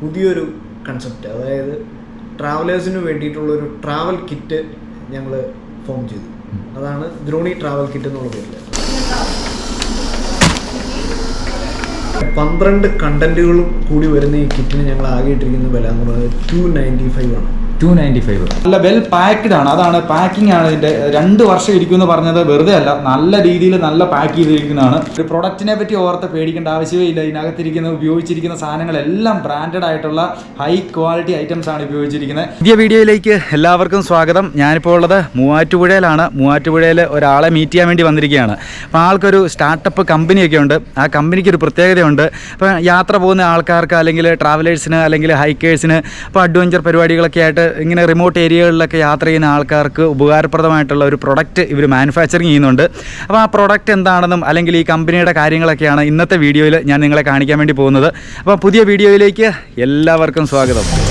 പുതിയൊരു കൺസെപ്റ്റ് അതായത് ട്രാവലേഴ്സിന് വേണ്ടിയിട്ടുള്ളൊരു ട്രാവൽ കിറ്റ് ഞങ്ങൾ ഫോം ചെയ്തു. അതാണ് ദ്രോണി ട്രാവൽ കിറ്റ് എന്നുള്ള പേരിൽ പന്ത്രണ്ട് കണ്ടന്റുകളും കൂടി വരുന്ന ഈ കിറ്റിന് ഞങ്ങൾ ആകെ ഇട്ടിരിക്കുന്ന വില എന്ന് പറയുന്നത് ടു നയന്റി ഫൈവ് ആണ്. ടു നയന്റി ഫൈവ് നല്ല വെൽ പാക്ക്ഡ് ആണ്. അതാണ് പാക്കിംഗ് ആണ് ഇതിന്റെ രണ്ട് വർഷം ഇരിക്കുമെന്ന് പറഞ്ഞത് വെറുതെ അല്ല നല്ല രീതിയിൽ നല്ല പാക്ക് ചെയ്തിരിക്കുന്നതാണ്. ഒരു പ്രൊഡക്റ്റിനെ പറ്റി ഓർത്ത് പേടിക്കേണ്ട ആവശ്യമേ ഇല്ല. ഇതിനകത്തിരിക്കുന്ന ഉപയോഗിച്ചിരിക്കുന്ന സാധനങ്ങളെല്ലാം ബ്രാൻഡഡ് ആയിട്ടുള്ള ഹൈ ക്വാളിറ്റി ഐറ്റംസ് ആണ് ഉപയോഗിച്ചിരിക്കുന്നത്. പുതിയ വീഡിയോയിലേക്ക് എല്ലാവർക്കും സ്വാഗതം. ഞാനിപ്പോൾ ഉള്ളത് മൂവാറ്റുപുഴയിലാണ്. മൂവാറ്റുപുഴയിൽ ഒരാളെ മീറ്റ് ചെയ്യാൻ വേണ്ടി വന്നിരിക്കുകയാണ്. അപ്പോൾ ആൾക്കൊരു സ്റ്റാർട്ടപ്പ് കമ്പനിയൊക്കെ ഉണ്ട്. ആ കമ്പനിക്ക് ഒരു പ്രത്യേകതയുണ്ട്. അപ്പോൾ യാത്ര പോകുന്ന ആൾക്കാർക്ക് അല്ലെങ്കിൽ ട്രാവലേഴ്സിന് അല്ലെങ്കിൽ ഹൈക്കേഴ്സിന് ഇപ്പോൾ അഡ്വഞ്ചർ പരിപാടികളൊക്കെ ആയിട്ട് ഇങ്ങനെ റിമോട്ട് ഏരിയകളിലൊക്കെ യാത്ര ചെയ്യുന്ന ആൾക്കാർക്ക് ഉപകാരപ്രദമായിട്ടുള്ള ഒരു പ്രൊഡക്റ്റ് ഇവർ മാനുഫാക്ചറിങ് ചെയ്യുന്നുണ്ട്. അപ്പോൾ ആ പ്രൊഡക്റ്റ് എന്താണെന്നും അല്ലെങ്കിൽ ഈ കമ്പനിയുടെ കാര്യങ്ങളൊക്കെയാണ് ഇന്നത്തെ വീഡിയോയിൽ ഞാൻ നിങ്ങളെ കാണിക്കാൻ വേണ്ടി പോകുന്നത്. അപ്പോൾ പുതിയ വീഡിയോയിലേക്ക് എല്ലാവർക്കും സ്വാഗതം.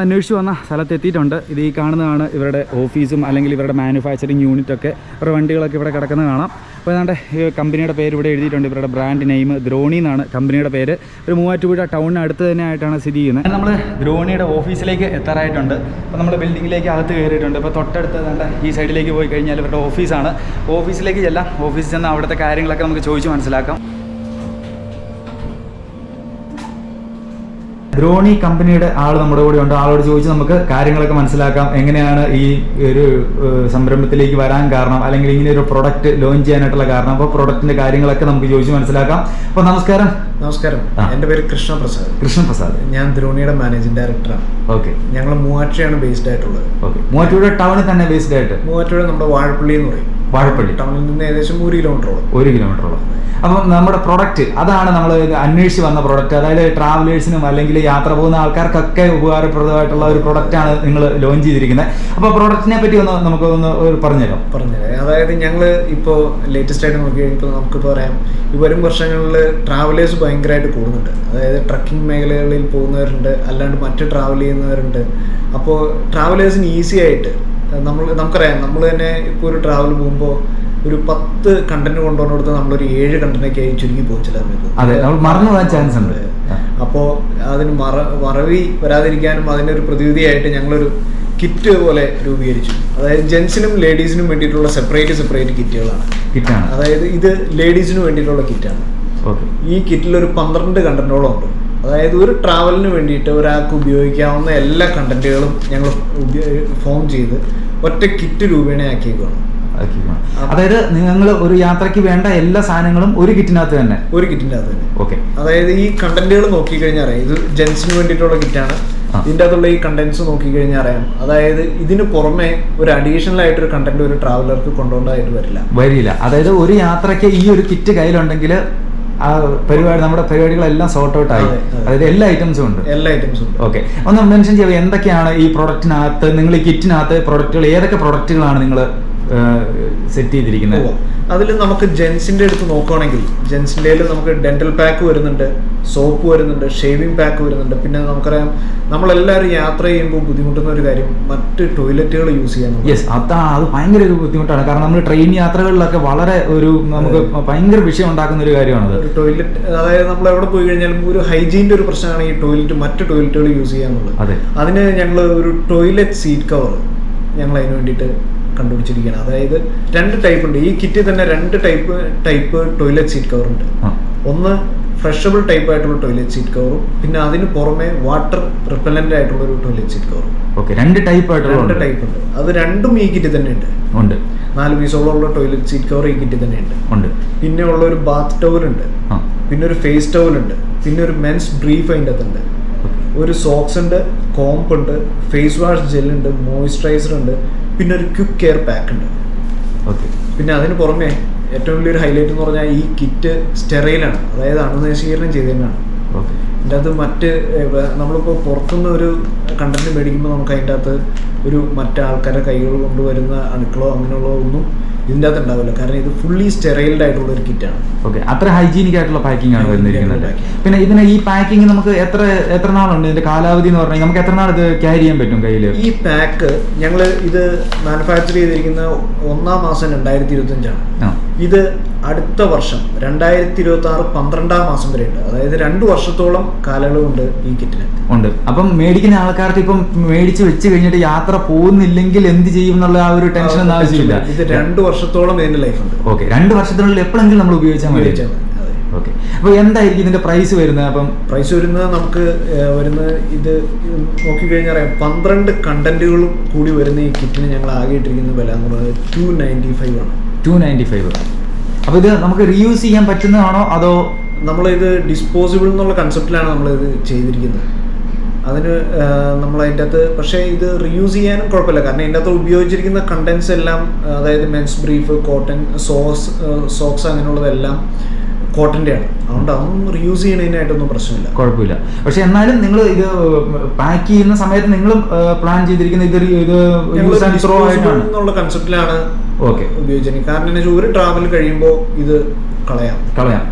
അന്വേഷിച്ച് വന്ന സ്ഥലത്തെത്തിയിട്ടുണ്ട്. ഇത് ഈ കാണുന്നതാണ് ഇവരുടെ ഓഫീസും അല്ലെങ്കിൽ ഇവരുടെ മാനുഫാക്ചറിങ് യൂണിറ്റൊക്കെ ഇവരുടെ വണ്ടികളൊക്കെ ഇവിടെ കിടക്കുന്നത് കാണാം. അപ്പോൾ ഏതാണ്ട് കമ്പനിയുടെ പേര് ഇവിടെ എഴുതിയിട്ടുണ്ട്. ഇവരുടെ ബ്രാൻഡ് നെയിം ദ്രോണി എന്നാണ് കമ്പനിയുടെ പേര്. ഒരു മൂവാറ്റുപുഴ ടൗണിന് അടുത്ത് തന്നെ ആയിട്ടാണ് സ്ഥിതി ചെയ്യുന്നത്. നമ്മൾ ദ്രോണിയുടെ ഓഫീസിലേക്ക് എത്താറായിട്ടുണ്ട്. അപ്പോൾ നമ്മൾ ബിൽഡിങ്ങിലേക്ക് അകത്ത് കയറിയിട്ടുണ്ട്. ഇപ്പോൾ തൊട്ടടുത്ത് ഏതാണ്ട് ഈ സൈഡിലേക്ക് പോയി കഴിഞ്ഞാൽ ഇവരുടെ ഓഫീസാണ് ഓഫീസിലേക്ക് ചെല്ലാം. ഓഫീസിൽ ചെന്ന് അവിടുത്തെ കാര്യങ്ങളൊക്കെ നമുക്ക് ചോദിച്ച് മനസ്സിലാക്കാം. ദ്രോണി കമ്പനിയുടെ ആൾ നമ്മുടെ കൂടെ ഉണ്ട്. ആളോട് ചോദിച്ച് നമുക്ക് കാര്യങ്ങളൊക്കെ മനസ്സിലാക്കാം. എങ്ങനെയാണ് ഈ ഒരു സംരംഭത്തിലേക്ക് വരാൻ കാരണം അല്ലെങ്കിൽ ഇങ്ങനെ ഒരു പ്രൊഡക്റ്റ് ലോഞ്ച് ചെയ്യാനായിട്ടുള്ള കാരണം അപ്പോൾ പ്രൊഡക്റ്റിന്റെ കാര്യങ്ങളൊക്കെ നമുക്ക് ചോദിച്ച് മനസ്സിലാക്കാം. അപ്പോൾ നമസ്കാരം. നമസ്കാരം. എന്റെ എന്റെ പേര് കൃഷ്ണപ്രസാദ് കൃഷ്ണപ്രസാദ് ഞാൻ ദ്രോണിയുടെ മാനേജിംഗ് ഡയറക്ടറാണ് ഓക്കെ. ഞങ്ങൾ മൂവാറ്റുപുഴയാണ് ബേസ്ഡ് ആയിട്ടുള്ളത്. ഓക്കെ. മൂവാറ്റുപുഴ ടൗണിൽ തന്നെ ബേസ്ഡ് ആയിട്ട്? മൂവാറ്റുപുഴ നമ്മുടെ വാഴപ്പള്ളി എന്ന് പറയും. വാഴപ്പള്ളി. ടൗണിൽ നിന്ന് ഏകദേശം ഒരു കിലോമീറ്ററോളം. ഒരു കിലോമീറ്ററോളം. അപ്പം നമ്മുടെ പ്രൊഡക്റ്റ് അതാണ് നമ്മൾ അന്വേഷിച്ച് വന്ന പ്രൊഡക്റ്റ് അതായത് ട്രാവലേഴ്സിനും അല്ലെങ്കിൽ യാത്ര പോകുന്ന ആൾക്കാർക്കൊക്കെ ഉപകാരപ്രദമായിട്ടുള്ള ഒരു പ്രൊഡക്റ്റാണ് നിങ്ങൾ ലോഞ്ച് ചെയ്തിരിക്കുന്നത്. അപ്പോൾ പ്രൊഡക്റ്റിനെ പറ്റി ഒന്ന് നമുക്ക് ഒന്ന് പറഞ്ഞുതരാം. പറഞ്ഞത് അതായത് ഞങ്ങൾ ഇപ്പോൾ ലേറ്റസ്റ്റ് ആയിട്ട് നോക്കി കഴിഞ്ഞപ്പോൾ നമുക്ക് പറയാം ഈ വരും വർഷങ്ങളിൽ ട്രാവലേഴ്സ് ഭയങ്കരമായിട്ട് കൂടുന്നുണ്ട്. അതായത് ട്രക്കിംഗ് മേഖലകളിൽ പോകുന്നവരുണ്ട് അല്ലാണ്ട് മറ്റ് ട്രാവൽ ചെയ്യുന്നവരുണ്ട്. അപ്പോൾ ട്രാവലേഴ്സിന് ഈസി ആയിട്ട് നമ്മൾ നമുക്കറിയാം നമ്മൾ തന്നെ ഇപ്പോൾ ഒരു ട്രാവൽ പോകുമ്പോൾ ഒരു പത്ത് കണ്ടന്റ് കൊണ്ടുവന്നിടത്ത് നമ്മളൊരു ഏഴ് കണ്ടന്റൊക്കെ ആയി ചുരുങ്ങി ചില സമയത്ത്. അതെ നമ്മൾ മറന്നു പോകാൻ ചാൻസ് ഉണ്ട്. അപ്പോൾ അതിന് മറ മറവി വരാതിരിക്കാനും അതിനൊരു പ്രതിവിധിയായിട്ട് ഞങ്ങളൊരു കിറ്റ് പോലെ രൂപീകരിച്ചു. അതായത് ജെൻസിനും ലേഡീസിനും വേണ്ടിയിട്ടുള്ള സെപ്പറേറ്റ് സെപ്പറേറ്റ് കിറ്റുകളാണ് കിറ്റാണ് അതായത് ഇത് ലേഡീസിന് വേണ്ടിയിട്ടുള്ള കിറ്റാണ് ഓക്കെ ഈ കിറ്റിൽ ഒരു പന്ത്രണ്ട് കണ്ടന്റോളം ഉണ്ട്. അതായത് ഒരു ട്രാവലിന് വേണ്ടിയിട്ട് ഒരാൾക്ക് ഉപയോഗിക്കാവുന്ന എല്ലാ കണ്ടന്റുകളും ഞങ്ങൾ ഫോം ചെയ്ത് ഒറ്റ കിറ്റ് രൂപേണ ആക്കിയേക്കാണ് അതായത് നിങ്ങൾ ഒരു യാത്രയ്ക്ക് വേണ്ട എല്ലാ സാധനങ്ങളും ഒരു കിറ്റിനകത്ത് തന്നെ? ഒരു കിറ്റിന്റെ അകത്ത് തന്നെ. ഓക്കെ. അതായത് ഈ കണ്ടന്റുകൾ നോക്കിക്കഴിഞ്ഞാൽ അറിയാം ഇത് ജെൻസിന് വേണ്ടിയിട്ടുള്ള കിറ്റാണ് ഇതിന്റെ ഇതിന്റെ അകത്തുള്ള ഈ കണ്ടന്റ്സ് നോക്കിക്കഴിഞ്ഞാൽ അറിയാം. അതായത് ഇതിന് പുറമെ ഒരു അഡീഷണൽ ആയിട്ട് ഒരു കണ്ടന്റ് ഒരു ട്രാവലർക്ക് കൊണ്ടുപോകേണ്ടതായിട്ട് വരില്ല. വരില്ല. അതായത് ഒരു യാത്രയ്ക്ക് ഈ ഒരു കിറ്റ് കയ്യിലുണ്ടെങ്കിൽ ആ പരിപാടി നമ്മുടെ പരിപാടികളെല്ലാം സോർട്ട് ഔട്ട് ആയി. അതെ, അതെ. അതായത് എല്ലാ ഐറ്റംസും ഉണ്ട്. എല്ലാ ഐറ്റംസും ഉണ്ട്. ഓക്കെ ഒന്ന് മെൻഷൻ ചെയ്യാം എന്തൊക്കെയാണ് ഈ പ്രൊഡക്റ്റിനകത്ത് നിങ്ങൾ ഈ കിറ്റിനകത്ത് പ്രൊഡക്റ്റുകൾ ഏതൊക്കെ പ്രൊഡക്റ്റുകളാണ് നിങ്ങൾ സെറ്റ് ചെയ്തിരിക്കുന്നത്? അതിൽ നമുക്ക് ജെൻസിന്റെ അടുത്ത് നോക്കുകയാണെങ്കിൽ ജെൻസിന്റെ നമുക്ക് ഡെന്റൽ പാക്ക് വരുന്നുണ്ട് സോപ്പ് വരുന്നുണ്ട് ഷേവിംഗ് പാക്ക് വരുന്നുണ്ട്. പിന്നെ നമുക്കറിയാം നമ്മളെല്ലാവരും യാത്ര ചെയ്യുമ്പോൾ ബുദ്ധിമുട്ടുന്ന ഒരു കാര്യം മറ്റ് ടോയ്ലറ്റുകൾ യൂസ് ചെയ്യാൻ യെസ് അതാ അത് ഭയങ്കര ഒരു ബുദ്ധിമുട്ടാണ്. കാരണം നമ്മൾ ട്രെയിൻ യാത്രകളിലൊക്കെ വളരെ ഒരു നമുക്ക് ഭയങ്കര വിഷയം ഉണ്ടാക്കുന്ന ഒരു കാര്യമാണത്. ടോയ്ലറ്റ് അതായത് നമ്മൾ എവിടെ പോയി കഴിഞ്ഞാലും ഒരു ഹൈജീന്റെ ഒരു പ്രശ്നമാണ് ഈ ടോയ്ലറ്റ് മറ്റ് ടോയ്ലറ്റുകൾ യൂസ് ചെയ്യാന്നുള്ളത് അതെ. അതിന് ഞങ്ങൾ ഒരു ടോയ്ലറ്റ് സീറ്റ് കവർ ഞങ്ങൾ അതിന് വേണ്ടിയിട്ട് കണ്ടുപിടിച്ചിരിക്കുകയാണ്. അതായത് രണ്ട് ടൈപ്പ് ഉണ്ട്. ഈ കിറ്റിൽ തന്നെ രണ്ട് type type toilet seat cover ഉണ്ട്. ഒന്ന് ഫ്രഷബിൾ ടൈപ്പ് ആയിട്ടുള്ള ടോയ്ലറ്റ് സീറ്റ് കവറും പിന്നെ അതിന് പുറമെ വാട്ടർ റിപ്പലന്റ് ആയിട്ടുള്ള ഒരു ടോയ്ലറ്റ് സീറ്റ് കവറും ഓക്കെ രണ്ട് ടൈപ്പ് രണ്ട് ടൈപ്പ് ഉണ്ട്. അത് രണ്ടും ഈ കിറ്റിൽ തന്നെ ഉണ്ട്. ഉണ്ട്. നാല് പീസോളമുള്ള ടോയ്ലറ്റ് സീറ്റ് കവർ ഈ കിറ്റിൽ തന്നെ ഉണ്ട്. ഉണ്ട്. പിന്നെ ഉള്ള ഒരു ബാത്ത് ടവൽ ഉണ്ട്. പിന്നെ ഒരു ഫേസ് ടവൽ ഉണ്ട്. പിന്നെ ഒരു മെൻസ് ബ്രീഫ് അതിന്റെ അകത്തുണ്ട് ഒരു സോക്സ് ഉണ്ട് കോംപ് ഉണ്ട് ഫേസ് വാഷ് ജെൽ ഉണ്ട് മോയ്സ്ചറൈസർ ഉണ്ട്. പിന്നെ ഒരു ക്വിക്ക് കെയർ പാക്ക് ഉണ്ട്. ഓക്കെ. പിന്നെ അതിന് പുറമെ ഏറ്റവും വലിയൊരു ഹൈലൈറ്റ് എന്ന് പറഞ്ഞാൽ ഈ കിറ്റ് സ്റ്റെറൈലാണ് അതായത് അണുനശീകരണം ചെയ്തതിനാണ് ഓക്കെ. ഇതിന്റെ അത് മറ്റ് നമ്മളിപ്പോൾ പുറത്തുനിന്ന് ഒരു കണ്ടന്റ് മേടിക്കുമ്പോൾ നമുക്ക് അതിന്റെ അകത്ത് ഒരു മറ്റാൾക്കാരുടെ കൈകൾ കൊണ്ടുവരുന്ന അണുക്കളോ അങ്ങനെയുള്ള ഒന്നും ഇതിന്റെ അകത്ത് ഉണ്ടാവില്ല. കാരണം ഇത് ഫുള്ളി സ്റ്റെറൈൽഡ് ആയിട്ടുള്ള ഒരു കിറ്റാണ് ഓക്കെ അത്ര ഹൈജീനിക് ആയിട്ടുള്ള പാക്കിംഗ് ആണ് വന്നിരിക്കുന്നത്. പിന്നെ ഇതിന് ഈ പാക്കിംഗ് നമുക്ക് എത്ര എത്ര നാളുണ്ട്? ഇതിന്റെ കാലാവധി എന്ന് പറഞ്ഞാൽ നമുക്ക് എത്ര നാൾ ഇത് ക്യാരി ചെയ്യാൻ പറ്റും കയ്യിൽ ഈ പാക്ക് ഞങ്ങൾ ഇത് മാനുഫാക്ചർ ചെയ്തിരിക്കുന്ന ഒന്നാം മാസം രണ്ടായിരത്തി ഇരുപത്തഞ്ചാണ്. ഇത് അടുത്ത വർഷം രണ്ടായിരത്തി ഇരുപത്തി ആറ് പന്ത്രണ്ടാം മാസം വരെ ഉണ്ട്. അതായത് രണ്ട് വർഷത്തോളം കാലയളവുണ്ട് ഈ കിറ്റിന്. ഉണ്ട്. അപ്പം മേടിക്കുന്ന ആൾക്കാർക്ക് ഇപ്പം മേടിച്ച് വെച്ച് കഴിഞ്ഞിട്ട് യാത്ര പോകുന്നില്ലെങ്കിൽ എന്ത് ചെയ്യും എന്നുള്ള ആ ഒരു ടെൻഷൻ ഒന്നും ആവശ്യമില്ല. ഇത് രണ്ട് വർഷത്തോളം ഇതിന്റെ ലൈഫ് ഉണ്ട് ഓക്കെ. രണ്ട് വർഷത്തിനുള്ളിൽ എപ്പോഴെങ്കിലും നമ്മൾ ഉപയോഗിച്ചാൽ മതി. ഓക്കെ. അപ്പോൾ എന്തായിരിക്കും ഇതിന്റെ പ്രൈസ് വരുന്നത്? അപ്പം പ്രൈസ് വരുന്നത് നമുക്ക് വരുന്ന വരുന്നത് ഇത് നോക്കിക്കഴിഞ്ഞാൽ അറിയാം. പന്ത്രണ്ട് കണ്ടന്റുകളും കൂടി വരുന്ന ഈ കിറ്റിന് ഞങ്ങൾ ആകെ ഇട്ടിരിക്കുന്ന വില എന്ന് പറയുന്നത് ടു നയന്റി ഫൈവ് ആണ്. ടു നയന്റി ഫൈവ് അപ്പോൾ ഇത് നമുക്ക് റീയൂസ് ചെയ്യാൻ പറ്റുന്നതാണോ അതോ നമ്മളിത് ഡിസ്പോസിബിൾ എന്നുള്ള കൺസെപ്റ്റിലാണ് നമ്മളിത് ചെയ്തിരിക്കുന്നത്. അതിന് നമ്മൾ അതിന്റെ അകത്ത് പക്ഷേ ഇത് റിയൂസ് ചെയ്യാനും കുഴപ്പമില്ല. കാരണം ഇതിന്റെ അകത്ത് ഉപയോഗിച്ചിരിക്കുന്ന കണ്ടൻസ് എല്ലാം അതായത് മെൻസ് ബ്രീഫ് കോട്ടൺ സോസ് സോക്സ് അങ്ങനെയുള്ളതെല്ലാം കോട്ടന്റെയാണ്. അതുകൊണ്ട് അതൊന്നും റിയൂസ് ചെയ്യണതിനായിട്ടൊന്നും പ്രശ്നമില്ല. കുഴപ്പമില്ല. പക്ഷെ എന്നാലും നിങ്ങൾ ഇത് പാക്ക് ചെയ്യുന്ന സമയത്ത് നിങ്ങൾ പ്ലാൻ ചെയ്തിരിക്കുന്ന ഇത് ഇത് യൂസ് ആൻഡ് ത്രോ ഡിസ്പോസിബിൾ ആയിട്ടാണ്. എന്നുള്ള കൺസെപ്റ്റിലാണ് ഓക്കെ. ഉപയോഗിച്ചിരിക്കുന്നത് കാരണം എന്താ ഒരു ട്രാവൽ കഴിയുമ്പോൾ ഇത് കളയാം. കളയാം.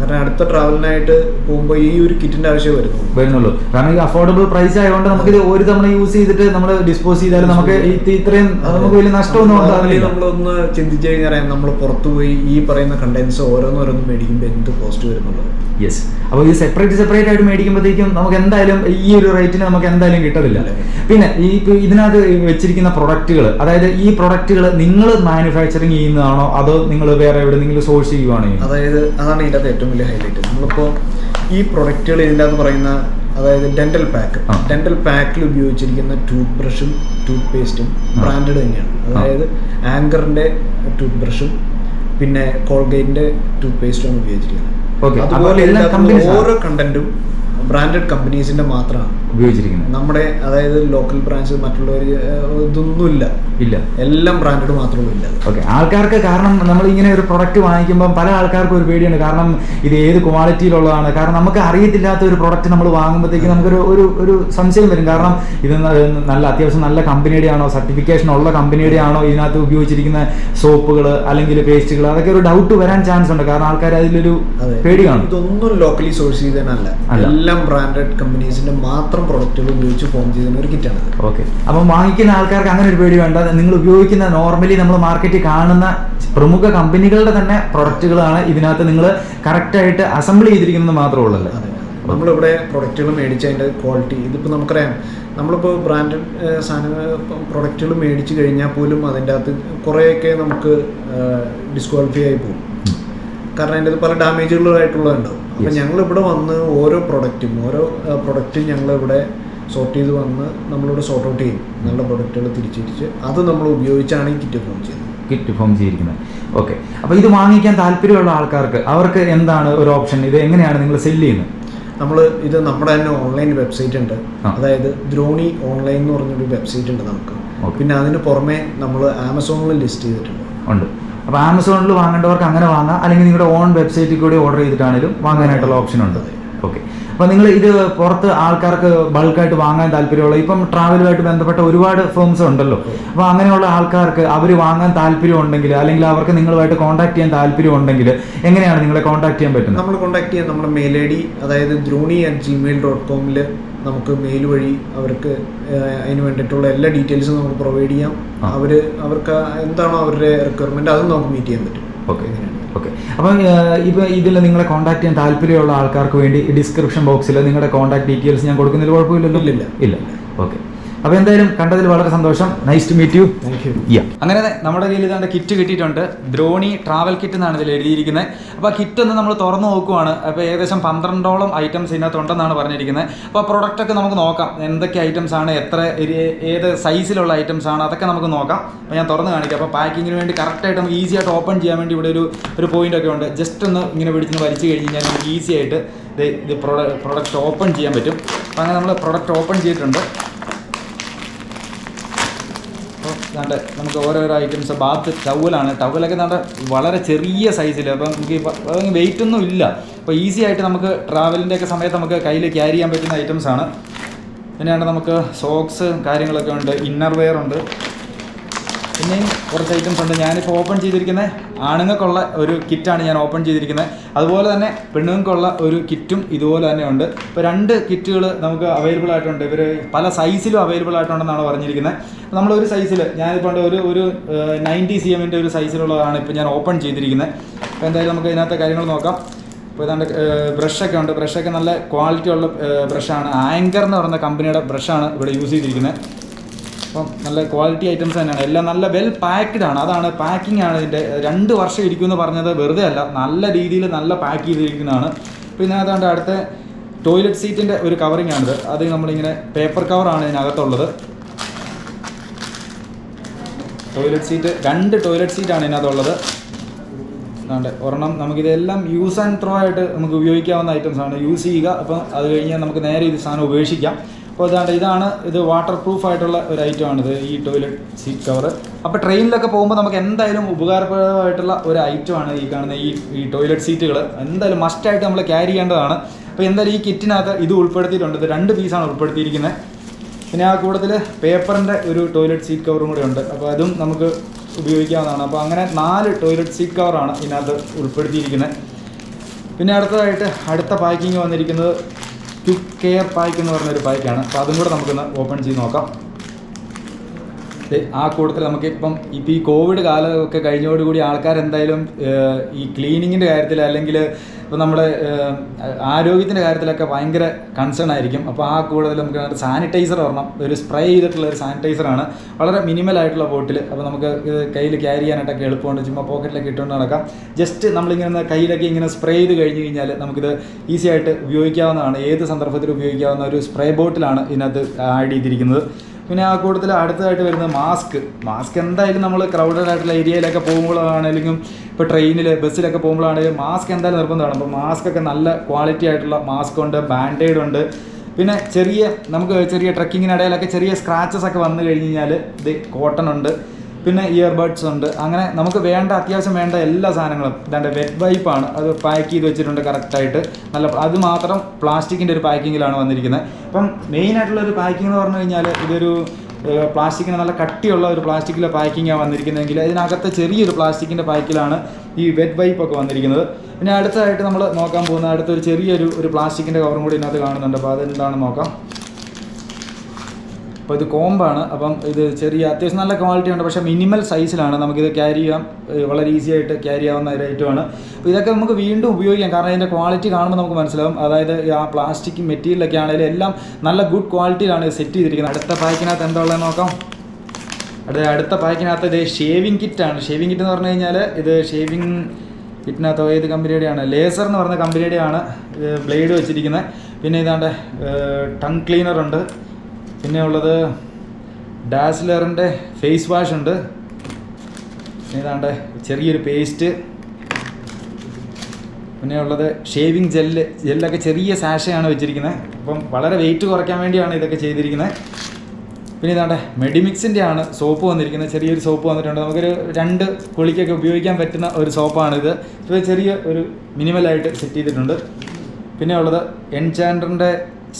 കാരണം അടുത്ത ട്രാവലിനായിട്ട് പോകുമ്പോൾ ഈ ഒരു കിറ്റിന്റെ ആവശ്യം വരുന്നു. വരുന്നുള്ളൂ. കാരണം ഈ അഫോർഡബിൾ പ്രൈസ് ആയതുകൊണ്ട് നമുക്ക് ഇത് ഒരു തവണ യൂസ് ചെയ്തിട്ട് നമ്മൾ ഡിസ്പോസ് ചെയ്താൽ നമുക്ക് ഇത് ഇത്രയും നമുക്ക് വലിയ നഷ്ടമൊന്നും ഉണ്ടാവില്ല. നമ്മളൊന്ന് ചിന്തിച്ചു കഴിഞ്ഞാൽ നമ്മൾ പുറത്തു പോയി ഈ പറയുന്ന കണ്ടൻസ് ഓരോന്നോരോന്ന് മേടിക്കുമ്പോൾ എന്ത് കോസ്റ്റ് വരുന്നുള്ളത്. യെസ് അപ്പോൾ ഇത് സെപ്പറേറ്റ് സെപ്പറേറ്റ് ആയിട്ട് മേടിക്കുമ്പോഴത്തേക്കും നമുക്ക് എന്തായാലും ഈ ഒരു റേറ്റിന് നമുക്ക് എന്തായാലും കിട്ടത്തില്ല. പിന്നെ ഈ ഇതിനകത്ത് വെച്ചിരിക്കുന്ന പ്രൊഡക്റ്റുകൾ അതായത് ഈ പ്രൊഡക്റ്റുകൾ നിങ്ങൾ മാനുഫാക്ചറിങ് ചെയ്യുന്നതാണോ അതോ നിങ്ങൾ വേറെ എവിടെ നിങ്ങൾ സോഴ്സ് ചെയ്യുവാണോ? ചെയ്യുന്നത്? അതായത് അതാണ് ഇതിന്റെ അകത്ത് ഏറ്റവും വലിയ ഹൈലൈറ്റ് നമ്മളിപ്പോൾ ഈ പ്രൊഡക്റ്റുകൾ ഇതിന്റെ അകത്ത് പറയുന്ന അതായത് ഡെന്റൽ പാക്ക്. ഡെന്റൽ പാക്കിൽ ഉപയോഗിച്ചിരിക്കുന്ന ടൂത്ത് ബ്രഷും ടൂത്ത് പേസ്റ്റും ബ്രാൻഡഡ് തന്നെയാണ് അതായത് ആങ്കറിന്റെ ടൂത്ത് ബ്രഷും പിന്നെ കോൾഗേറ്റിന്റെ ടൂത്ത് പേസ്റ്റും ആണ് ഉപയോഗിച്ചിരിക്കുന്നത്. അതുപോലെ ഓരോ കണ്ടന്റും ബ്രാൻഡഡ് കമ്പനീസിന്റെ മാത്രമാണ്. ഉപയോഗിച്ചിരിക്കുന്നത്. നമ്മുടെ അതായത് ലോക്കൽ ബ്രാഞ്ച് മറ്റുള്ളവർ ഇതൊന്നുമില്ല. ഇല്ല. എല്ലാം ബ്രാൻഡഡ് മാത്രമേ ഇല്ല ഓക്കെ. ആൾക്കാർക്ക് കാരണം നമ്മൾ ഇങ്ങനെ ഒരു പ്രൊഡക്റ്റ് വാങ്ങിക്കുമ്പോൾ പല ആൾക്കാർക്കും ഒരു പേടിയാണ് കാരണം ഇത് ഏത് ക്വാളിറ്റിയിലുള്ളതാണ് കാരണം നമുക്ക് അറിയത്തില്ലാത്ത ഒരു പ്രൊഡക്റ്റ് നമ്മൾ വാങ്ങുമ്പോഴത്തേക്ക് നമുക്കൊരു ഒരു ഒരു സംശയം വരും. കാരണം ഇത് നല്ല അത്യാവശ്യം നല്ല കമ്പനിയുടെ ആണോ സർട്ടിഫിക്കേഷൻ ഉള്ള കമ്പനിയുടെ ആണോ ഇതിനകത്ത് ഉപയോഗിച്ചിരിക്കുന്ന സോപ്പുകൾ അല്ലെങ്കിൽ പേസ്റ്റുകൾ അതൊക്കെ ഒരു ഡൗട്ട് വരാൻ ചാൻസ് ഉണ്ട്. കാരണം ആൾക്കാർ അതിലൊരു പേടിയാണ് പേടി കാണും. ഇതൊന്നും ലോക്കലി സോഴ്സ് ചെയ്തതല്ല അല്ല. എല്ലാം ബ്രാൻഡഡ് കമ്പനീസിന്റെ മാത്രം പ്രൊഡക്റ്റുകൾ ഉപയോഗിച്ച് ഫോം ചെയ്യുന്ന ഒരു കിറ്റാണ് ഓക്കെ അപ്പം വാങ്ങിക്കുന്ന ആൾക്കാർക്ക് അങ്ങനെ ഒരു പേടി വേണ്ട. നിങ്ങൾ ഉപയോഗിക്കുന്ന നോർമലി നമ്മൾ മാർക്കറ്റിൽ കാണുന്ന പ്രമുഖ കമ്പനികളുടെ തന്നെ പ്രൊഡക്റ്റുകളാണ് ഇതിനകത്ത് നിങ്ങൾ കറക്റ്റായിട്ട് അസംബിൾ ചെയ്തിരിക്കുന്നത് മാത്രമേ ഉള്ളൂ നമ്മളിവിടെ പ്രൊഡക്റ്റുകൾ മേടിച്ച് അതിന്റെ ക്വാളിറ്റി ഇതിപ്പോൾ നമുക്കറിയാം. നമ്മളിപ്പോൾ ബ്രാൻഡഡ് സാധനങ്ങൾ പ്രൊഡക്റ്റുകൾ മേടിച്ച് കഴിഞ്ഞാൽ പോലും അതിന്റെ അകത്ത് കുറേയൊക്കെ നമുക്ക് ഡിസ്ക്വാളിഫൈ ആയി പോകും. കാരണം അതിന്റെ പല ഡാമേജുകളായിട്ടുള്ളതുണ്ടാവും അപ്പം. ഞങ്ങൾ ഇവിടെ വന്ന് ഓരോ പ്രൊഡക്റ്റും ഓരോ പ്രൊഡക്റ്റും ഞങ്ങൾ ഇവിടെ സോർട്ട് ചെയ്ത് വന്ന് നമ്മളിവിടെ സോർട്ട് ഔട്ട് ചെയ്യും. നല്ല പ്രൊഡക്റ്റുകൾ തിരിച്ചിരിച്ച് അത് നമ്മൾ ഉപയോഗിച്ചാണ് ഈ കിറ്റ് ഫോം ചെയ്യുന്നത്. കിറ്റ് ഫോം ചെയ്തിരിക്കുന്നത്. ഓക്കെ അപ്പോൾ ഇത് വാങ്ങിക്കാൻ താല്പര്യമുള്ള ആൾക്കാർക്ക് അവർക്ക് എന്താണ് ഒരു ഓപ്ഷൻ ഇത് എങ്ങനെയാണ് നിങ്ങൾ സെല്ല് ചെയ്യുന്നത്? നമ്മൾ ഇത് നമ്മുടെ തന്നെ ഓൺലൈൻ വെബ്സൈറ്റ് ഉണ്ട്. അതായത് ദ്രോണി ഓൺലൈൻ എന്ന് പറഞ്ഞൊരു വെബ്സൈറ്റ് ഉണ്ട് നമുക്ക്. പിന്നെ അതിന് പുറമെ നമ്മൾ ആമസോണിൽ ലിസ്റ്റ് ചെയ്തിട്ടുണ്ട്. ഉണ്ട്. അപ്പോൾ ആമസോണിൽ വാങ്ങേണ്ടവർക്ക് അങ്ങനെ വാങ്ങാം. അല്ലെങ്കിൽ നിങ്ങളുടെ ഓൺ വെബ്സൈറ്റിൽ കൂടി ഓർഡർ ചെയ്തിട്ടാണെങ്കിലും വാങ്ങാനായിട്ടുള്ള ഓപ്ഷൻ ഉണ്ട്. ഓക്കെ അപ്പോൾ നിങ്ങൾ ഇത് പുറത്ത് ആൾക്കാർക്ക് ബൾക്കായിട്ട് വാങ്ങാൻ താല്പര്യമുള്ള ഇപ്പം ട്രാവലുമായിട്ട് ബന്ധപ്പെട്ട ഒരുപാട് ഫേംസ് ഉണ്ടല്ലോ. അപ്പോൾ അങ്ങനെയുള്ള ആൾക്കാർക്ക് അവർ വാങ്ങാൻ താല്പര്യം ഉണ്ടെങ്കിൽ അല്ലെങ്കിൽ അവർക്ക് നിങ്ങളുമായിട്ട് കോൺടാക്ട് ചെയ്യാൻ താല്പര്യം ഉണ്ടെങ്കിൽ എങ്ങനെയാണ് നിങ്ങളെ കോൺടാക്ട് ചെയ്യാൻ പറ്റുന്നത്? നമ്മൾ കോൺടാക്ട് ചെയ്യാൻ നമ്മുടെ മെയിൽ ഐ ഡി അതായത് ദ്രോണി അറ്റ് ജിമെയിൽ ഡോട്ട് കോമിൽ നമുക്ക് മെയിൽ വഴി അവർക്ക് അതിന് വേണ്ടിയിട്ടുള്ള എല്ലാ ഡീറ്റെയിൽസും നമുക്ക് പ്രൊവൈഡ് ചെയ്യാം. അവർ അവർക്ക് എന്താണോ അവരുടെ റിക്വയർമെന്റ് അതും നമുക്ക് മീറ്റ് ചെയ്യാൻ പറ്റും. ഓക്കെ. ഓക്കെ. അപ്പം ഇപ്പം ഇതിൽ നിങ്ങളെ കോൺടാക്ട് ചെയ്യാൻ താല്പര്യമുള്ള ആൾക്കാർക്ക് വേണ്ടി ഡിസ്ക്രിപ്ഷൻ ബോക്സിൽ നിങ്ങളുടെ കോൺടാക്ട് ഡീറ്റെയിൽസ് ഞാൻ കൊടുക്കുന്നതിൽ കുഴപ്പമില്ലല്ലോ? ഇല്ല ഇല്ല. ഓക്കെ. അപ്പോൾ എന്തായാലും കണ്ടതിൽ വളരെ സന്തോഷം. നൈസ് ടു മീറ്റ് യു അങ്ങനെ നമ്മുടെ കയ്യിൽ ഇതാണ്ട് കിറ്റ് കിട്ടിയിട്ടുണ്ട്. ദ്രോണി ട്രാവൽ കിറ്റ് എന്നാണ് ഇതിൽ എഴുതിയിരിക്കുന്നത്. അപ്പോൾ ആ കിറ്റ് ഒന്ന് നമ്മൾ തുറന്നു നോക്കുവാണ്. അപ്പോൾ ഏകദേശം പന്ത്രണ്ടോളം ഐറ്റംസ് ഇതിനകത്ത് ഉണ്ടെന്നാണ് പറഞ്ഞിരിക്കുന്നത്. അപ്പോൾ പ്രൊഡക്റ്റ് ഒക്കെ നമുക്ക് നോക്കാം. എന്തൊക്കെ ഐറ്റംസ് ആണ് എത്ര ഏത് സൈസിലുള്ള ഐറ്റംസ് ആണ് അതൊക്കെ നമുക്ക് നോക്കാം. അപ്പോൾ ഞാൻ തുറന്ന് കാണിക്കാം. അപ്പോൾ പാക്കിങ്ങിന് വേണ്ടി കറക്റ്റായിട്ട് നമുക്ക് ഈസി ആയിട്ട് ഓപ്പൺ ചെയ്യാൻ വേണ്ടി ഇവിടെ ഒരു ഒരു പോയിന്റ് ഒക്കെ ഉണ്ട്. ജസ്റ്റ് ഒന്ന് ഇങ്ങനെ പിടിച്ച് വലിച്ചു കഴിഞ്ഞ് കഴിഞ്ഞാൽ നമുക്ക് ഈസി ആയിട്ട് ഇത് ഇത് പ്രൊഡക്റ്റ് ഓപ്പൺ ചെയ്യാൻ പറ്റും. അപ്പോൾ അങ്ങനെ നമ്മൾ പ്രൊഡക്റ്റ് ഓപ്പൺ ചെയ്തിട്ടുണ്ട്. ദാണ്ട് നമുക്ക് ഓരോരോ ഐറ്റംസ് ബാത്ത് ടവലാണ് ടവലൊക്കെ നല്ല വളരെ ചെറിയ സൈസിൽ അപ്പം നമുക്ക് വെയിറ്റ് ഒന്നും ഇല്ല. അപ്പോൾ ഈസി ആയിട്ട് നമുക്ക് ട്രാവലിന്റെ ഒക്കെ സമയത്ത് നമുക്ക് കയ്യിൽ ക്യാരി ചെയ്യാൻ പറ്റുന്ന ഐറ്റംസാണ് പിന്നെയാണ് നമുക്ക് സോക്സ് കാര്യങ്ങളൊക്കെ ഉണ്ട്. ഇന്നർ വെയർ ഉണ്ട്. പിന്നെയും കുറച്ച് ഐറ്റംസ് ഉണ്ട്. ഞാനിപ്പോൾ ഓപ്പൺ ചെയ്തിരിക്കുന്ന ആണുങ്ങൾക്കുള്ള ഒരു കിറ്റാണ് ഞാൻ ഓപ്പൺ ചെയ്തിരിക്കുന്നത് അതുപോലെ തന്നെ പെണ്ണുങ്ങൾക്കുള്ള ഒരു കിറ്റും ഇതുപോലെ തന്നെ ഉണ്ട് ഇപ്പോൾ രണ്ട് കിറ്റുകൾ നമുക്ക് അവൈലബിൾ ആയിട്ടുണ്ട്. ഇവർ പല സൈസിലും അവൈലബിൾ ആയിട്ടുണ്ടെന്നാണ് പറഞ്ഞിരിക്കുന്നത് നമ്മളൊരു സൈസിൽ ഞാനിപ്പോൾ ഒരു ഒരു നയന്റി സി എമ്മിന്റെ ഒരു സൈസിലുള്ളതാണ് ഇപ്പോൾ ഞാൻ ഓപ്പൺ ചെയ്തിരിക്കുന്നത് അപ്പോൾ എന്തായാലും നമുക്ക് ഇതിനകത്തെ കാര്യങ്ങൾ നോക്കാം. ഇപ്പോൾ ഇതാണ്ട് ബ്രഷൊക്കെ ഉണ്ട്. ബ്രഷൊക്കെ നല്ല ക്വാളിറ്റി ഉള്ള ബ്രഷാണ് ആങ്കർ എന്ന് പറയുന്ന കമ്പനിയുടെ ബ്രഷാണ് ഇവിടെ യൂസ് ചെയ്തിരിക്കുന്നത് അപ്പം നല്ല ക്വാളിറ്റി ഐറ്റംസ് തന്നെയാണ്. എല്ലാം നല്ല വെൽ പാക്ക്ഡ് ആണ്. അതാണ് പാക്കിംഗ് ആണ് ഇതിന്റെ രണ്ട് വർഷം ഇരിക്കുമെന്ന് പറഞ്ഞത് വെറുതെ അല്ല നല്ല രീതിയിൽ നല്ല പാക്ക് ചെയ്തിരിക്കുന്നതാണ്. പിന്നെ അതാണ്ട് അടുത്ത ടോയ്ലറ്റ് സീറ്റിന്റെ ഒരു കവറിംഗ് ആണിത്. അത് നമ്മളിങ്ങനെ പേപ്പർ കവറാണ് ഇതിനകത്തുള്ളത്. ടോയ്ലറ്റ് സീറ്റ് രണ്ട് ടോയ്ലറ്റ് സീറ്റാണ് ഇതിനകത്തുള്ളത്. അതാണ്ട് ഒരെണ്ണം നമുക്കിതെല്ലാം യൂസ് ആൻഡ് ത്രോ ആയിട്ട് നമുക്ക് ഉപയോഗിക്കാവുന്ന ഐറ്റംസ് ആണ്. യൂസ് ചെയ്യുക. അപ്പം അത് കഴിഞ്ഞാൽ നമുക്ക് നേരെ ഇത് സാധനം ഉപേക്ഷിക്കാം. അപ്പോൾ ഇതാണ്ട് ഇതാണ് ഇത് വാട്ടർ പ്രൂഫ് ആയിട്ടുള്ള ഒരു ഐറ്റം ആണിത്. ഈ ടോയ്ലറ്റ് സീറ്റ് കവർ അപ്പോൾ ട്രെയിനിലൊക്കെ പോകുമ്പോൾ നമുക്ക് എന്തായാലും ഉപകാരപ്രദമായിട്ടുള്ള ഒരു ഐറ്റമാണ് ഈ കാണുന്ന ഈ ഈ ടോയ്ലറ്റ് സീറ്റുകൾ എന്തായാലും മസ്റ്റായിട്ട് നമ്മൾ ക്യാരി ചെയ്യേണ്ടതാണ്. അപ്പോൾ എന്തായാലും ഈ കിറ്റിനകത്ത് ഇത് ഉൾപ്പെടുത്തിയിട്ടുണ്ട്. ഇത് രണ്ട് പീസാണ് ഉൾപ്പെടുത്തിയിരിക്കുന്നത് പിന്നെ ആ കൂട്ടത്തിൽ പേപ്പറിന്റെ ഒരു ടോയ്ലറ്റ് സീറ്റ് കവറും കൂടെ ഉണ്ട്. അപ്പോൾ അതും നമുക്ക് ഉപയോഗിക്കാവുന്നതാണ്. അപ്പോൾ അങ്ങനെ നാല് ടോയ്ലറ്റ് സീറ്റ് കവറാണ് ഇതിനകത്ത് ഉൾപ്പെടുത്തിയിരിക്കുന്നത് പിന്നെ അടുത്തതായിട്ട് അടുത്ത പാക്കിങ് വന്നിരിക്കുന്നത് ക്വിക്ക് കെയർ പായ്ക്ക് എന്ന് പറഞ്ഞൊരു പായ്ക്കാണ് അപ്പോൾ അതും കൂടെ നമുക്കൊന്ന് ഓപ്പൺ ചെയ്ത് നോക്കാം. ആ കൂട്ടത്തിൽ നമുക്ക് ഇപ്പം ഇപ്പം ഈ കോവിഡ് കാലമൊക്കെ കഴിഞ്ഞോടുകൂടി ആൾക്കാർ എന്തായാലും ഈ ക്ലീനിങ്ങിന്റെ കാര്യത്തിൽ അല്ലെങ്കിൽ ഇപ്പം നമ്മുടെ ആരോഗ്യത്തിന്റെ കാര്യത്തിലൊക്കെ ഭയങ്കര കൺസേൺ ആയിരിക്കും. അപ്പോൾ ആ കൂടുതൽ നമുക്ക് സാനിറ്റൈസർ ഒരെണ്ണം ഒരു സ്പ്രേ ചെയ്തിട്ടുള്ള ഒരു സാനിറ്റൈസറാണ് വളരെ മിനിമൽ ആയിട്ടുള്ള ബോട്ടിൽ അപ്പോൾ നമുക്ക് ഇത് കയ്യിൽ ക്യാരി ചെയ്യാനായിട്ടൊക്കെ എളുപ്പമുണ്ട്. ചുമ്മാ പോക്കറ്റിലൊക്കെ ഇട്ടുകൊണ്ട് നടക്കാം. ജസ്റ്റ് നമ്മളിങ്ങനെ കയ്യിലൊക്കെ ഇങ്ങനെ സ്പ്രേ ചെയ്ത് കഴിഞ്ഞ് കഴിഞ്ഞാൽ നമുക്കിത് ഈസി ആയിട്ട് ഉപയോഗിക്കാവുന്നതാണ്. ഏത് സന്ദർഭത്തിൽ ഉപയോഗിക്കാവുന്ന ഒരു സ്പ്രേ ബോട്ടിലാണ് ഇതിനകത്ത് ആഡ് ചെയ്തിരിക്കുന്നത്. പിന്നെ ആ കൂട്ടത്തിൽ അടുത്തതായിട്ട് വരുന്ന മാസ്ക്. മാസ്ക് എന്തായാലും നമ്മൾ ക്രൗഡഡ് ആയിട്ടുള്ള ഏരിയയിലൊക്കെ പോകുമ്പോഴാണെങ്കിലും ഇപ്പോൾ ട്രെയിനിൽ ബസ്സിലൊക്കെ പോകുമ്പോഴാണെങ്കിലും മാസ്ക് എന്തായാലും നിർബന്ധമാണ്. അപ്പോൾ മാസ്ക് ഒക്കെ നല്ല ക്വാളിറ്റി ആയിട്ടുള്ള മാസ്ക് ഉണ്ട് ബാൻഡേഡ് ഉണ്ട്. പിന്നെ ചെറിയ നമുക്ക് ചെറിയ ട്രക്കിങ്ങിനിടയിലൊക്കെ ചെറിയ സ്ക്രാച്ചസ് ഒക്കെ വന്നു കഴിഞ്ഞ് കഴിഞ്ഞാൽ ഇത് കോട്ടൺ ഉണ്ട്. പിന്നെ ഇയർബഡ്സ് ഉണ്ട്. അങ്ങനെ നമുക്ക് വേണ്ട അത്യാവശ്യം വേണ്ട എല്ലാ സാധനങ്ങളും. ഇതാണ്ട് വെറ്റ് വൈപ്പാണ് അത് പാക്ക് ചെയ്ത് വെച്ചിട്ടുണ്ട് കറക്റ്റായിട്ട് നല്ല അത് മാത്രം പ്ലാസ്റ്റിക്കിന്റെ ഒരു പാക്കിങ്ങിലാണ് വന്നിരിക്കുന്നത്. അപ്പം മെയിനായിട്ടുള്ള ഒരു പാക്കിംഗ് എന്ന് പറഞ്ഞു കഴിഞ്ഞാൽ ഇതൊരു പ്ലാസ്റ്റിക്കിന് നല്ല കട്ടിയുള്ള ഒരു പ്ലാസ്റ്റിക്കിലെ പാക്കിങ്ങാണ് വന്നിരിക്കുന്നതെങ്കിൽ അതിനകത്ത് ചെറിയൊരു പ്ലാസ്റ്റിക്കിന്റെ പാക്കിലാണ് ഈ വെറ്റ് വൈപ്പൊക്കെ വന്നിരിക്കുന്നത്. പിന്നെ അടുത്തതായിട്ട് നമ്മൾ നോക്കാൻ പോകുന്ന അടുത്തൊരു ചെറിയൊരു ഒരു പ്ലാസ്റ്റിക്കിന്റെ കവറും കൂടി ഇതിനകത്ത് കാണുന്നുണ്ട്. അപ്പോൾ അതെന്താണെന്ന് നോക്കാം. അപ്പോൾ ഇത് കോമ്പാണ്. അപ്പം ഇത് ചെറിയ അത്യാവശ്യം നല്ല ക്വാളിറ്റി ഉണ്ട്. പക്ഷേ മിനിമൽ സൈസിലാണ്. നമുക്കിത് ക്യാരി ചെയ്യാം. വളരെ ഈസി ആയിട്ട് ക്യാരി ചെയ്യാവുന്ന ഒരു ഐറ്റമാണ് അപ്പോൾ ഇതൊക്കെ നമുക്ക് വീണ്ടും ഉപയോഗിക്കാം. കാരണം ഇതിന്റെ ക്വാളിറ്റി കാണുമ്പോൾ നമുക്ക് മനസ്സിലാവും. അതായത് ആ പ്ലാസ്റ്റിക് മെറ്റീരിയലൊക്കെ ആണെങ്കിലും എല്ലാം നല്ല ഗുഡ് ക്വാളിറ്റിയിലാണ് സെറ്റ് ചെയ്തിരിക്കുന്നത്. അടുത്ത പാക്കിനകത്ത് എന്താ ഉള്ളത് നോക്കാം. അടുത്ത അടുത്ത പാക്കിനകത്ത് ഇത് ഷേവിങ് കിറ്റാണ് ഷേവിംഗ് കിറ്റ് എന്ന് പറഞ്ഞു കഴിഞ്ഞാൽ ഇത് ഷേവിംഗ് കിറ്റിനകത്ത് ഏത് കമ്പനിയുടെയാണ്? ലേസർ എന്ന് പറഞ്ഞ കമ്പനിയുടെയാണ് ബ്ലേഡ് വെച്ചിരിക്കുന്നത്. പിന്നെ ഇതാണ്ട് ടങ് ക്ലീനർ ഉണ്ട്. പിന്നെ ഉള്ളത് ഡാസ്ലറിന്റെ ഫേസ് വാഷ് ഉണ്ട്. പിന്നെ ചെറിയൊരു പേസ്റ്റ് പിന്നെ ഉള്ളത് ഷേവിങ് ജെല്ല് ജെല്ലൊക്കെ ചെറിയ സാഷയാണ് വെച്ചിരിക്കുന്നത് അപ്പം വളരെ വെയിറ്റ് കുറയ്ക്കാൻ വേണ്ടിയാണ് ഇതൊക്കെ ചെയ്തിരിക്കുന്നത് പിന്നെ ഇതാണ്ട് മെഡിമിക്സിന്റെ ആണ് സോപ്പ് വന്നിരിക്കുന്നത് ചെറിയൊരു സോപ്പ് വന്നിട്ടുണ്ട്. നമുക്കൊരു രണ്ട് കുളിക്കൊക്കെ ഉപയോഗിക്കാൻ പറ്റുന്ന ഒരു സോപ്പാണിത് ഇത്. ചെറിയ ഒരു മിനിമലായിട്ട് സെറ്റ് ചെയ്തിട്ടുണ്ട്. പിന്നെ ഉള്ളത് എൻചാൻഡറിന്റെ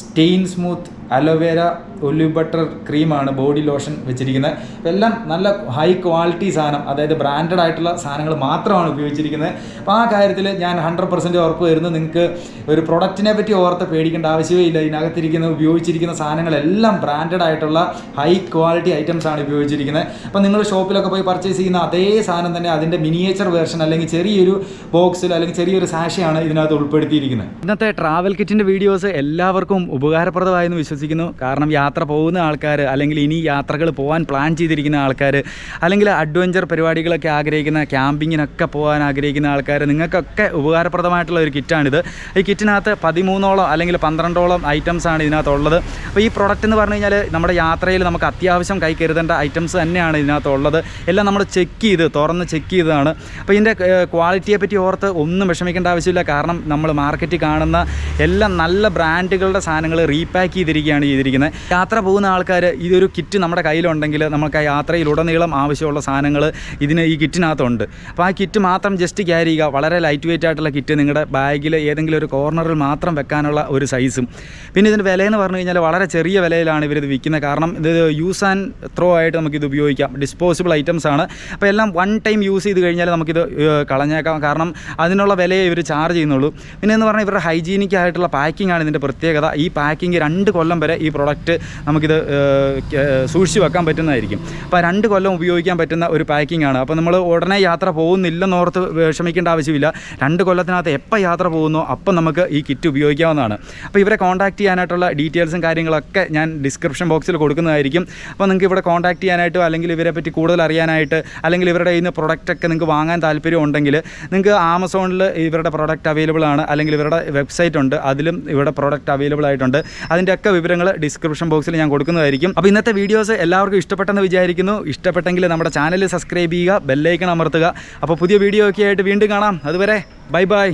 satin smooth aloe vera olive butter ക്രീമാണ് ബോഡി ലോഷൻ വെച്ചിരിക്കുന്നത്. അപ്പോൾ എല്ലാം നല്ല ഹൈ ക്വാളിറ്റി സാധനം. അതായത് ബ്രാൻഡഡ് ആയിട്ടുള്ള സാധനങ്ങൾ മാത്രമാണ് ഉപയോഗിച്ചിരിക്കുന്നത്. അപ്പോൾ ആ കാര്യത്തിൽ ഞാൻ ഹൺഡ്രഡ് പെർസെന്റ് ഉറപ്പ് വരുന്നു. നിങ്ങൾക്ക് ഒരു പ്രൊഡക്റ്റിനെ പറ്റി ഓർത്ത് പേടിക്കേണ്ട ആവശ്യമേ ഇല്ല. ഇതിനകത്തിരിക്കുന്ന ഉപയോഗിച്ചിരിക്കുന്ന സാധനങ്ങളെല്ലാം ബ്രാൻഡഡ് ആയിട്ടുള്ള ഹൈ ക്വാളിറ്റി ഐറ്റംസ് ആണ് ഉപയോഗിച്ചിരിക്കുന്നത്. അപ്പോൾ നിങ്ങൾ ഷോപ്പിലൊക്കെ പോയി പർച്ചേസ് ചെയ്യുന്ന അതേ സാധനം തന്നെ അതിന്റെ മിനിയേച്ചർ വേർഷൻ അല്ലെങ്കിൽ ചെറിയൊരു ബോക്സിൽ അല്ലെങ്കിൽ ചെറിയൊരു സാഷയാണ് ഇതിനകത്ത് ഉൾപ്പെടുത്തിയിരിക്കുന്നത്. ഇന്നത്തെ ട്രാവൽ കിറ്റിന്റെ വീഡിയോസ് എല്ലാവർക്കും ഉപകാരപ്രദമായെന്ന് വിശ്വസിക്കുന്നു. കാരണം യാത്ര പോകുന്ന ആൾക്കാർ അല്ലെങ്കിൽ ഇനി യാത്രകൾ പോകാൻ പ്ലാൻ ചെയ്തിരിക്കുന്ന ആൾക്കാർ അല്ലെങ്കിൽ അഡ്വഞ്ചർ പരിപാടികളൊക്കെ ആഗ്രഹിക്കുന്ന ക്യാമ്പിങ്ങിനൊക്കെ പോകാൻ ആഗ്രഹിക്കുന്ന ആൾക്കാർ നിങ്ങൾക്കൊക്കെ ഉപകാരപ്രദമായിട്ടുള്ള ഒരു കിറ്റാണിത്. ഈ കിറ്റിനകത്ത് പതിമൂന്നോളം അല്ലെങ്കിൽ പന്ത്രണ്ടോളം ഐറ്റംസാണ് ഇതിനകത്തുള്ളത്. അപ്പോൾ ഈ പ്രൊഡക്റ്റ് എന്ന് പറഞ്ഞു കഴിഞ്ഞാൽ നമ്മുടെ യാത്രയിൽ നമുക്ക് അത്യാവശ്യം കൈ കരുതേണ്ട ഐറ്റംസ് തന്നെയാണ് ഇതിനകത്തുള്ളത്. എല്ലാം നമ്മൾ ചെക്ക് ചെയ്ത് തുറന്ന് ചെക്ക് ചെയ്തതാണ്. അപ്പോൾ ഇതിന്റെ ക്വാളിറ്റിയെ പറ്റി ഓർത്ത് ഒന്നും വിഷമിക്കേണ്ട ആവശ്യമില്ല. കാരണം നമ്മൾ മാർക്കറ്റിൽ കാണുന്ന എല്ലാം നല്ല ബ്രാൻഡുകളുടെ സാധനങ്ങൾ റീപാക്ക് ചെയ്തിരിക്കുക എത്തിക്കുകയാണ് ചെയ്തിരിക്കുന്നത്. യാത്ര പോകുന്ന ആൾക്കാർ ഇതൊരു കിറ്റ് നമ്മുടെ കയ്യിലുണ്ടെങ്കിൽ നമുക്ക് ആ യാത്രയിലുടനീളം ആവശ്യമുള്ള സാധനങ്ങൾ ഇതിന് ഈ കിറ്റിനകത്തുണ്ട് അപ്പോൾ ആ കിറ്റ് മാത്രം ജസ്റ്റ് ക്യാരി ചെയ്യുക. വളരെ ലൈറ്റ് വെയിറ്റ് ആയിട്ടുള്ള കിറ്റ് നിങ്ങളുടെ ബാഗിൽ ഏതെങ്കിലും ഒരു കോർണറിൽ മാത്രം വെക്കാനുള്ള ഒരു സൈസും പിന്നെ ഇതിന്റെ വിലയെന്ന് പറഞ്ഞു കഴിഞ്ഞാൽ വളരെ ചെറിയ വിലയിലാണ് ഇവരിത് വിൽക്കുന്നത്. കാരണം ഇത് യൂസ് ആൻഡ് ത്രോ ആയിട്ട് നമുക്കിത് ഉപയോഗിക്കാം. ഡിസ്പോസിബിൾ ഐറ്റംസ് ആണ്. അപ്പോൾ എല്ലാം വൺ ടൈം യൂസ് ചെയ്ത് കഴിഞ്ഞാൽ നമുക്കിത് കളഞ്ഞേക്കാം. കാരണം അതിനുള്ള വിലയെ ഇവർ ചാർജ് ചെയ്യുന്നുള്ളൂ. പിന്നെ എന്ന് പറഞ്ഞാൽ ഇവരുടെ ഹൈജീനിക് ആയിട്ടുള്ള പാക്കിംഗ് ആണ് ഇതിന്റെ പ്രത്യേകത. ഈ പാക്കിംഗ് രണ്ട് കൊല്ലം വരെ ഈ പ്രൊഡക്റ്റ് നമുക്കിത് സൂക്ഷിച്ച് വെക്കാൻ പറ്റുന്നതായിരിക്കും. അപ്പോൾ രണ്ട് കൊല്ലം ഉപയോഗിക്കാൻ പറ്റുന്ന ഒരു പാക്കിംഗ് ആണ്. അപ്പോൾ നമ്മൾ ഉടനെ യാത്ര പോകുന്നില്ലെന്നോർത്ത് വിഷമിക്കേണ്ട ആവശ്യമില്ല. രണ്ട് കൊല്ലത്തിനകത്ത് എപ്പോൾ യാത്ര പോകുന്നോ അപ്പം നമുക്ക് ഈ കിറ്റ് ഉപയോഗിക്കാവുന്നതാണ്. അപ്പോൾ ഇവരെ കോൺടാക്ട് ചെയ്യാനായിട്ടുള്ള ഡീറ്റെയിൽസും കാര്യങ്ങളൊക്കെ ഞാൻ ഡിസ്ക്രിപ്ഷൻ ബോക്സിൽ കൊടുക്കുന്നതായിരിക്കും. അപ്പോൾ നിങ്ങൾക്ക് ഇവിടെ കോൺടാക്ട് ചെയ്യാനായിട്ടോ അല്ലെങ്കിൽ ഇവരെ പറ്റി കൂടുതൽ അറിയാനായിട്ട് അല്ലെങ്കിൽ ഇവരുടെ കയ്യിൽ നിന്ന് പ്രൊഡക്റ്റ് ഒക്കെ നിങ്ങൾക്ക് വാങ്ങാൻ താല്പര്യം ഉണ്ടെങ്കിൽ നിങ്ങൾക്ക് ആമസോണിൽ ഇവരുടെ പ്രൊഡക്റ്റ് അവൈലബിൾ ആണ്. അല്ലെങ്കിൽ ഇവരുടെ വെബ്സൈറ്റ് ഉണ്ട്. അതിലും ഇവിടെ പ്രൊഡക്റ്റ് അവൈലബിൾ ആയിട്ടുണ്ട്. അതിന്റെ ഒക്കെ വിവരങ്ങൾ ഡിസ്ക്രിപ്ഷൻ ബോക്സിൽ ഞാൻ കൊടുക്കുന്നതായിരിക്കും. അപ്പോൾ ഇന്നത്തെ വീഡിയോസ് എല്ലാവർക്കും ഇഷ്ടപ്പെട്ടെന്ന് വിചാരിക്കുന്നു. ഇഷ്ടപ്പെട്ടെങ്കിൽ നമ്മുടെ ചാനൽ സബ്സ്ക്രൈബ് ചെയ്യുക ബെല്ലൈക്കൺ അമർത്തുക. അപ്പോൾ പുതിയ വീഡിയോ ഒക്കെ ആയിട്ട് വീണ്ടും കാണാം. അതുവരെ ബൈ ബൈ